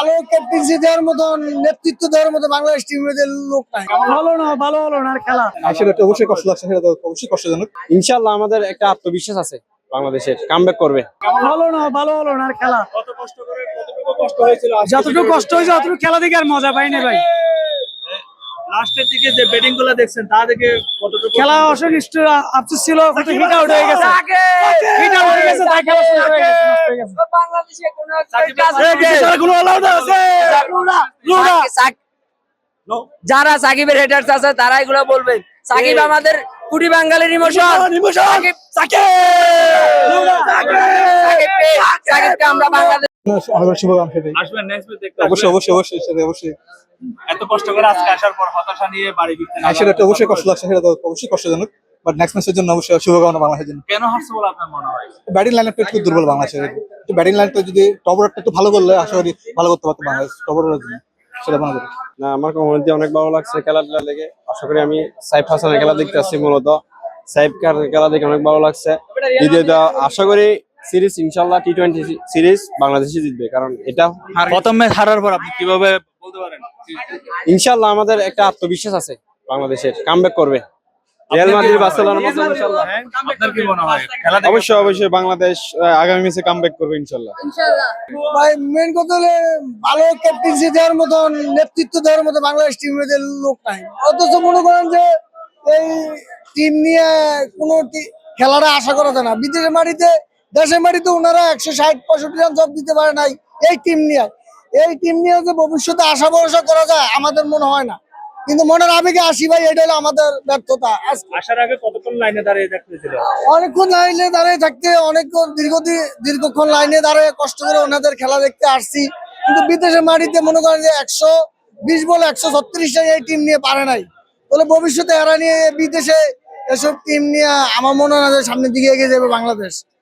ভালো ক্যাপ্টেন্সি দেওয়ার মতন নেতৃত্ব দেওয়ার মতো বাংলাদেশ টিমের লোক নাই। ভালো না ভালো হলো না আর খেলা। তো অবশ্যই কষ্ট লাগছে সেটা তো অবশ্যই কষ্টজনক। ইনশাল্লাহ আমাদের একটা আত্মবিশ্বাস আছে বাংলাদেশের কামব্যাক করবে। ভালো না ভালো হলো না আর খেলা। কত কষ্ট করে কতটুকু কষ্ট হয়েছিল যতটুকু কষ্ট হয়েছে অতটুকু খেলা দেখে আর মজা পাইনি ভাই। লাস্টের দিকে যে ব্যাটিংগুলো দেখছেন তা দেখে কতটুকু খেলা অসনিষ্ট আফসোস ছিল হিট আউট হয়ে গেছে। হিট আউট হয়ে গেছে তাই খেলা গেছে, হয়ে। বাংলাদেশে কোনো। কোনো আছে? যারা সাকিবের হেটার্স আছে তারা এগুলো বলবে। সাকিব আমাদের কুটি বাঙালির ইমোশন সাকিব সাকিবকে আমরা বাংলাদেশ দেখতে অবশ্যই অবশ্যই অবশ্যই এত কষ্ট করে আজকে আসার পর হতাশা নিয়ে বাড়ি ফিরতে না আর অবশ্যই কষ্ট লাগছে সেটা তো অবশ্যই কষ্টজনক। বাট নেক্সট ম্যাচের জন্য অবশ্যই শুভকামনা বাংলাদেশের জন্য। কেন হারছে বলে আপনার মনে হয়? ব্যাটিং লাইনটা একটু দুর্বল বাংলাদেশের একটু ব্যাটিং লাইনটা যদি টপ অর্ডারটা একটু ভালো করলে আশা করি ভালো করতে পারতো বাংলাদেশ টপ অর্ডারের জন্য। সেটা মনে করি। না আমার কমিউনিটি অনেক ভালো লাগছে খেলাটা দেখে আশা করি আমি সাইফ হাসানের খেলা দেখতে আসছি মূলত। সাইফ কার খেলা দেখে অনেক ভালো লাগছে। দ্বিতীয়ত আশা করি সিরিজ ইনশাল্লাহ টি টোয়েন্টি সিরিজ বাংলাদেশই জিতবে। কারণ এটা প্রথম ম্যাচ হারার পর আপনি কীভাবে বলতে পারেন? ইনশাল্লাহ আমাদের একটা আত্মবিশ্বাস আছে বাংলাদেশের। কামব্যাক করবে। রিয়াল মাদ্রিদ বার্সেলোনার মতো আপনার কি মনে হয় খেলা অবশ্যই অবশ্যই বাংলাদেশ আগামী ম্যাচে কামব্যাক করবে ইনশাল্লাহ। ভাই মেন কথা হলে ভালো ক্যাপ্টেন্সি দেওয়ার মতন নেতৃত্ব দেওয়ার মতো বাংলাদেশ টিমের লোক নাই। অথচ মনে করেন যে এই টিম নিয়ে কোনো খেলাটা আশা করা যায় না। বিদেশের মাটিতে দেশের মাটিতে ওনারা একশো ষাট পঁয়ষট্টি রান জব দিতে পারে নাই এই টিম নিয়ে। এই টিম নিয়ে যে ভবিষ্যতে আশা ভরসা করা যায় আমাদের মনে হয় না। কিন্তু মনের আবেগে আসি ভাই এটা হলো আমাদের ব্যর্থতা। আসার আগে কতক্ষণ লাইনে দাঁড়িয়ে অনেকক্ষণ লাইনে দাঁড়িয়ে থাকতে অনেকক্ষণ দীর্ঘদিন দীর্ঘক্ষণ লাইনে দাঁড়িয়ে কষ্ট করে ওনাদের খেলা দেখতে আসছি। কিন্তু বিদেশের মাটিতে মনে করেন যে একশো বিশ বল একশো ছত্রিশ এই টিম নিয়ে পারে নাই। তাহলে ভবিষ্যতে এরা নিয়ে বিদেশে এসব টিম নিয়ে আমার মনে হয় না যে সামনের দিকে এগিয়ে যাবে বাংলাদেশ।